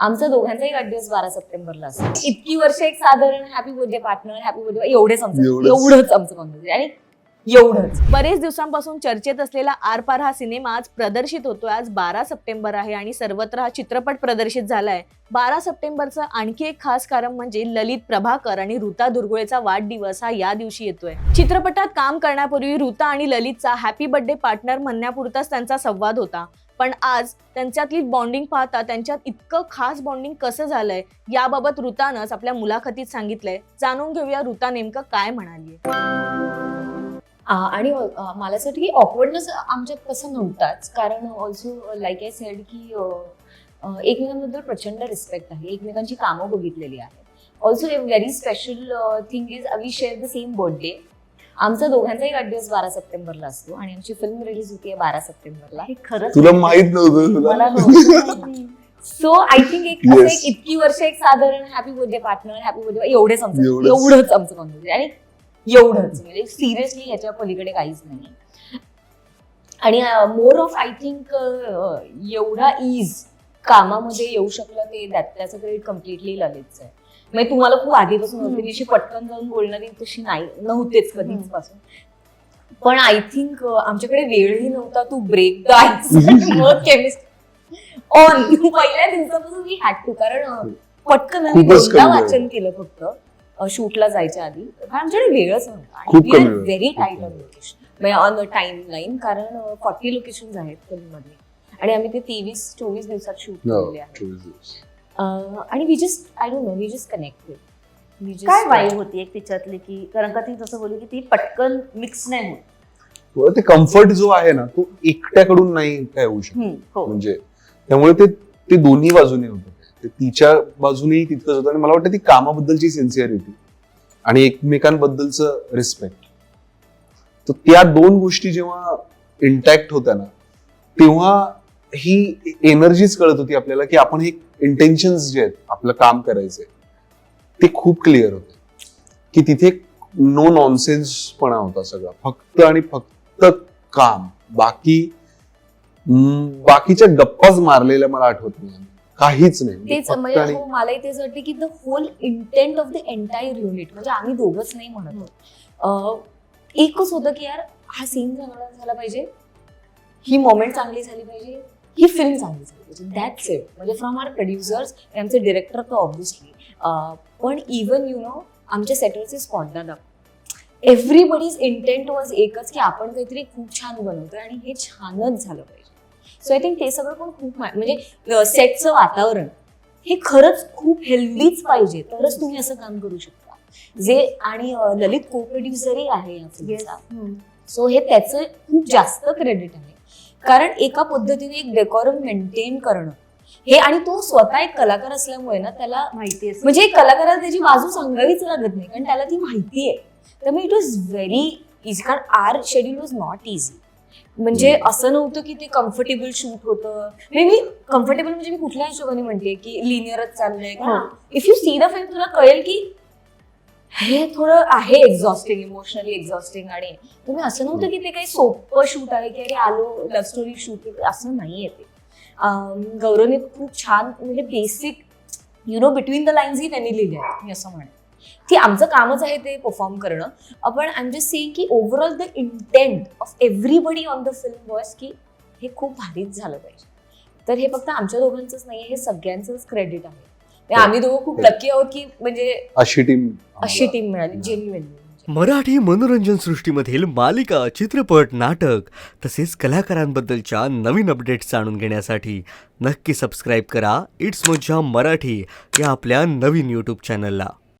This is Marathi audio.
आमचा दोघांचाही वाढदिवस बारा सप्टेंबरला असतो. इतकी वर्ष एक साधारण happy birthday partner happy birthday एवढेच आमचं. एवढंच. आमचं कॉन्व्हर्सेशन आणि एवढंच. बरेच दिवसांपासून चर्चेत असलेला आर पार हा सिनेमा आज प्रदर्शित होतोय. आज बारा सप्टेंबर आहे आणि सर्वत्र हा चित्रपट प्रदर्शित झालाय. बारा सप्टेंबरचं आणखी एक खास कारण म्हणजे ललित प्रभाकर आणि ऋता दुर्गुळेचा वाढदिवस हा या दिवशी येतोय. चित्रपटात काम करण्यापूर्वी ऋता आणि ललितचा हॅपी बर्थडे पार्टनर म्हणण्यापुरताच त्यांचा संवाद होता. पण आज त्यांच्यातली बॉन्डिंग पाहता त्यांच्यात इतकं खास बॉन्डिंग कसं झालंय याबाबत ऋतानंच आपल्या मुलाखतीत सांगितलंय. जाणून घेऊया ऋता नेमकं काय म्हणाली आणि मला असं वाटतं की ऑकवर्डनेस आमच्यात तसं नव्हताच. कारण ऑल्सो लाईक आय सेड की एकमेकांबद्दल प्रचंड रिस्पेक्ट आहे. एकमेकांची कामं बघितलेली आहेत. Also a very special thing is we share the same birthday आमचा दोघांचाही वाढदिवस बारा सप्टेंबरला असतो आणि आमची फिल्म रिलीज होती बारा सप्टेंबरला. हे खरंच तुला माहीत नव्हतं सो आय थिंक एक इतकी वर्ष एक साधारण happy birthday partner happy birthday एवढेच आमचं. एवढंच. आमचं कॉन्व्हर्सेशन आणि एवढंच. म्हणजे सिरियसली ह्याच्या पलीकडे काहीच नाही. आणि मोर ऑफ आय थिंक एवढा इज कामामध्ये येऊ शकलं ते त्याचं क्रेडिट कम्प्लिटली ललितचं आहे. म्हणजे तुम्हाला खूप आधीपासून होते अशी पटकन जाऊन बोलणारी तशी नाही नव्हतेच कधीच पासून पण आय थिंक आमच्याकडे वेळही नव्हता to break the chemist on पहिल्या दिवसापासून मी हॅड टू कारण अ, पटकन आम्ही दोनदा. वाचन केलं फक्त शूटला जायच्या आधी. कारण आमच्याकडे वेळच वेळ. Very tight on location on timeline कारण फॉर्टी लोकेशन आहेत फिल्ममध्ये आणि आम्ही ते तेवीस चोवीस दिवसात शूट हो, केलेले आणि we just I don't know we just connected काय वाईब होती एक तिच्यातली की कारण का ती जसं बोलली की ती पटकन मिक्स नाही होत. तुला ते कम्फर्ट जो आहे ना तो एकट्याकडून नाही काय होऊ शकत. हो. म्हणजे त्यामुळे ते ते दोन्ही बाजूने होतं. ते तिच्या बाजूनेही तितकंच होतं आणि मला वाटतं ती कामाबद्दलची सिन्सिअरिटी आणि एकमेकांबद्दलचं रिस्पेक्ट तर त्या दोन गोष्टी जेव्हा इंटॅक्ट होत्या ना तेव्हा ही एनर्जीच कळत होती आपल्याला की आपण हे इंटेन्शन्स जे आहेत आपलं काम करायचंय ते खूप क्लिअर होते. की तिथे नो नॉनसेन्सपणा होता सगळा. फक्त आणि फक्त काम. बाकी बाकीच्या गप्पाच मारलेल्या मला आठवत नाही. काहीच नाही. म्हणजे आणि हो, मलाही तेच वाटते की the whole intent of the entire unit म्हणजे आम्ही दोघंच नाही म्हणत. एकच होतं की यार हा सीन चांगला झाला पाहिजे. ही मोमेंट चांगली झाली पाहिजे. ही फिल्म चांगली झाली पाहिजे दॅट्स इट म्हणजे फ्रॉम आर प्रोड्युसर्स आमचे डिरेक्टर तर ऑब्व्हियसली पण इवन यु नो आमच्या सेटरचे स्पॉट दादा एव्हरीबडीज इंटेंट वॉज एकच की आपण काहीतरी खूप छान बनवतोय आणि हे छानच झालं पाहिजे. सो आय थिंक ते सगळं पण खूप म्हणजे सेटचं वातावरण हे खरंच खूप हेल्दीच पाहिजे. तरच तुम्ही असं काम करू शकता. जे आणि ललित को प्रोड्युसरही आहे या फिल्मचा. सो हे त्याचं खूप जास्त क्रेडिट आहे. कारण एका पद्धतीने एक डेकॉरम मेंटेन करणं. हे आणि तो स्वतः एक कलाकार असल्यामुळे ना त्याला माहिती आहे म्हणजे एक कलाकाराला त्याची बाजू सांगावीच लागत नाही. कारण त्याला ती माहिती आहे. त्यामुळे इट वॉज व्हेरी इझी कारण our schedule was not easy म्हणजे असं नव्हतं की ते कम्फर्टेबल शूट होतं. म्हणजे मी कम्फर्टेबल म्हणजे मी कुठल्या हिशोबाने म्हणते की लिनियरच चाललंय. If you see the film तुला कळेल की हे थोडं आहे एक्झॉस्टिंग इमोशनली एक्झॉस्टिंग आणि तुम्ही असं नव्हतं की ते काही सोपं शूट आहे की अरे आलो लव्ह स्टोरी शूट असं नाहीये ते. गौरवने खूप छान म्हणजे basic you know between the lines ही त्यांनी लिहिले आहेत मी असं म्हणेन. की आमचं कामच आहे ते परफॉर्म करणं. आपण आय एम जस्ट सेईंग की overall the intent of everybody on the film was की हे खूप भारीच झालं पाहिजे. तर हे फक्त आमच्या दोघांचंच नाही हे सगळ्यांचंच क्रेडिट आहे. आम्ही दोघं खूप लकी आहोत की म्हणजे अशी टीम अशी टीम मिळाली जेन्युअनली मराठी मनोरंजन सृष्टीमधील मालिका चित्रपट नाटक तसेच कलाकारांबद्दलच्या नवीन अपडेट्स जाणून घेण्यासाठी नक्की सबस्क्राईब करा. इट्स मज्जा मराठी या आपल्या नवीन यूट्यूब चॅनलला